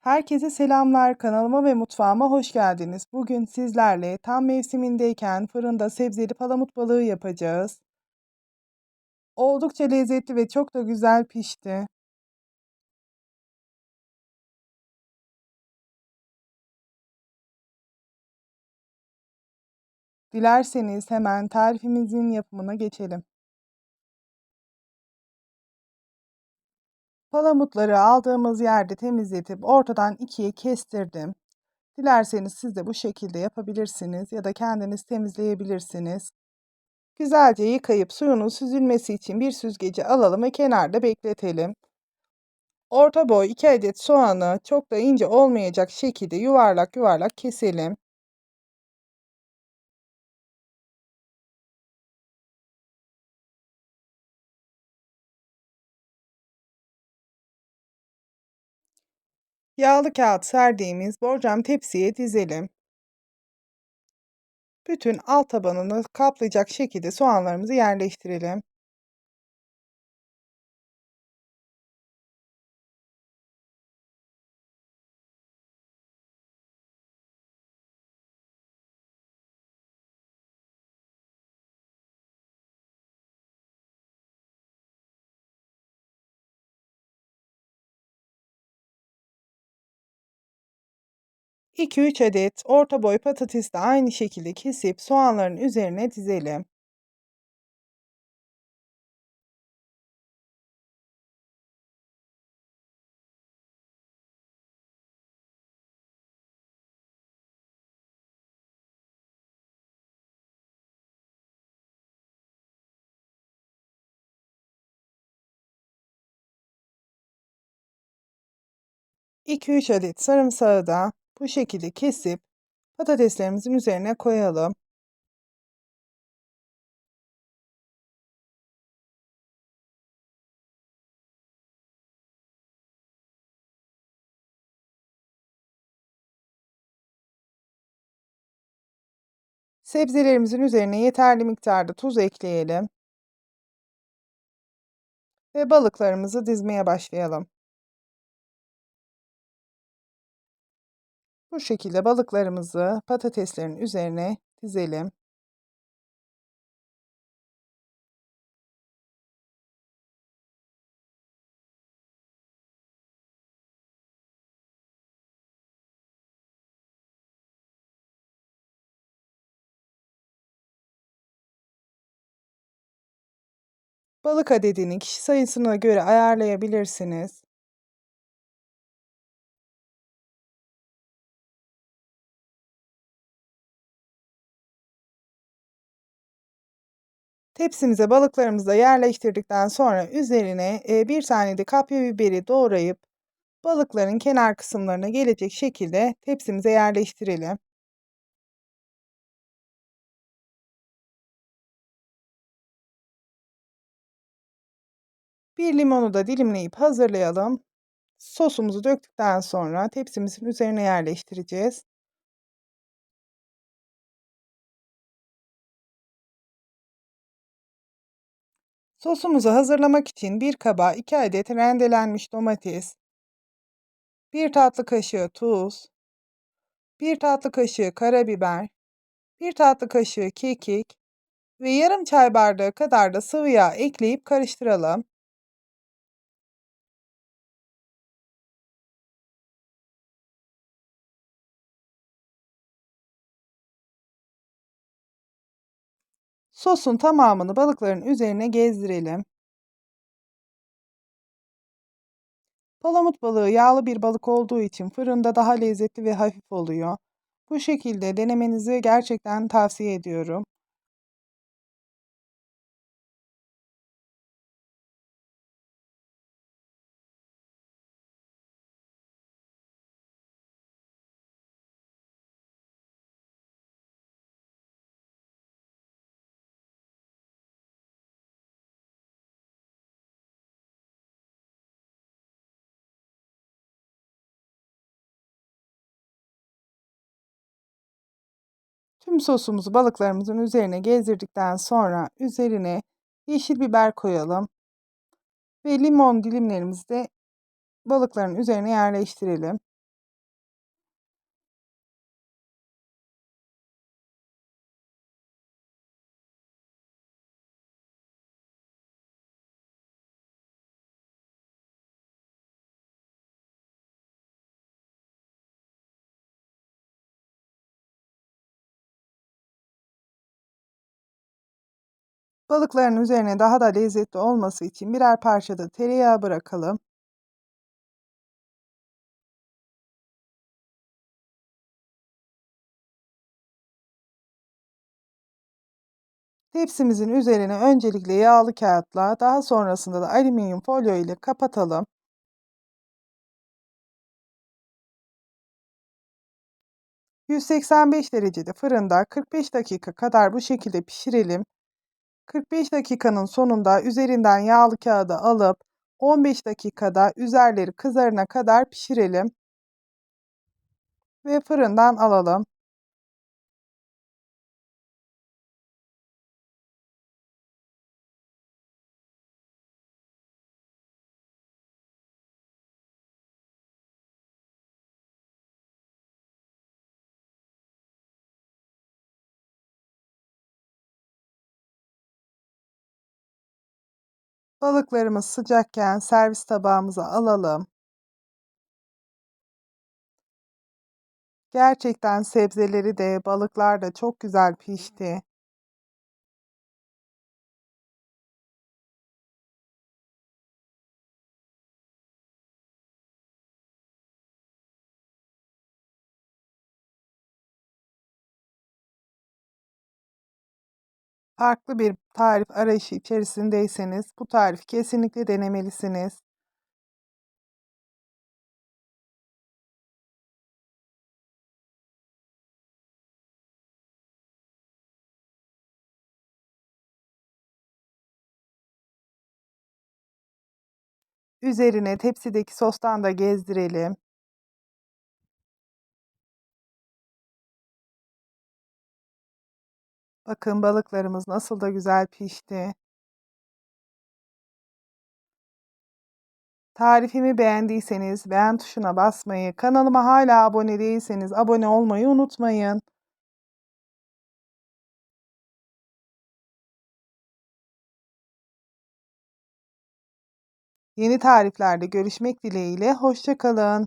Herkese selamlar. Kanalıma ve mutfağıma hoş geldiniz. Bugün sizlerle tam mevsimindeyken fırında sebzeli palamut balığı yapacağız. Oldukça lezzetli ve çok da güzel pişti. Dilerseniz hemen tarifimizin yapımına geçelim. Palamutları aldığımız yerde temizletip ortadan ikiye kestirdim. Dilerseniz siz de bu şekilde yapabilirsiniz ya da kendiniz temizleyebilirsiniz. Güzelce yıkayıp suyunun süzülmesi için bir süzgeci alalım ve kenarda bekletelim. Orta boy 2 adet soğanı çok da ince olmayacak şekilde yuvarlak yuvarlak keselim. Yağlı kağıt serdiğimiz borcam tepsiye dizelim. Bütün alt tabanını kaplayacak şekilde soğanlarımızı yerleştirelim. İki üç adet orta boy patates de aynı şekilde kesip soğanların üzerine dizelim. İki üç adet sarımsağı da bu şekilde kesip patateslerimizin üzerine koyalım. Sebzelerimizin üzerine yeterli miktarda tuz ekleyelim. Ve balıklarımızı dizmeye başlayalım. Bu şekilde balıklarımızı patateslerin üzerine dizelim. Balık adedini kişi sayısına göre ayarlayabilirsiniz. Tepsimize balıklarımızı da yerleştirdikten sonra üzerine bir tane de kapya biberi doğrayıp balıkların kenar kısımlarına gelecek şekilde tepsimize yerleştirelim. Bir limonu da dilimleyip hazırlayalım. Sosumuzu döktükten sonra tepsimizin üzerine yerleştireceğiz. Sosumuzu hazırlamak için bir kaba 2 adet rendelenmiş domates, 1 tatlı kaşığı tuz, 1 tatlı kaşığı karabiber, 1 tatlı kaşığı kekik ve yarım çay bardağı kadar da sıvı yağ ekleyip karıştıralım. Sosun tamamını balıkların üzerine gezdirelim. Palamut balığı yağlı bir balık olduğu için fırında daha lezzetli ve hafif oluyor. Bu şekilde denemenizi gerçekten tavsiye ediyorum. Tüm sosumuzu balıklarımızın üzerine gezdirdikten sonra üzerine yeşil biber koyalım. Ve limon dilimlerimizi de balıkların üzerine yerleştirelim. Balıkların üzerine daha da lezzetli olması için birer parça da tereyağı bırakalım. Tepsimizin üzerine öncelikle yağlı kağıtla, daha sonrasında da alüminyum folyo ile kapatalım. ...185 derecede fırında 45 dakika kadar bu şekilde pişirelim. 45 dakikanın sonunda üzerinden yağlı kağıdı alıp 15 dakikada üzerleri kızarana kadar pişirelim. Ve fırından alalım. Balıklarımız sıcakken servis tabağımıza alalım. Gerçekten sebzeleri de balıklar da çok güzel pişti. Farklı bir tarif arayışı içerisindeyseniz bu tarifi kesinlikle denemelisiniz. Üzerine tepsideki sostan da gezdirelim. Bakın balıklarımız nasıl da güzel pişti. Tarifimi beğendiyseniz beğen tuşuna basmayı, kanalıma hala abone değilseniz abone olmayı unutmayın. Yeni tariflerde görüşmek dileğiyle, hoşça kalın.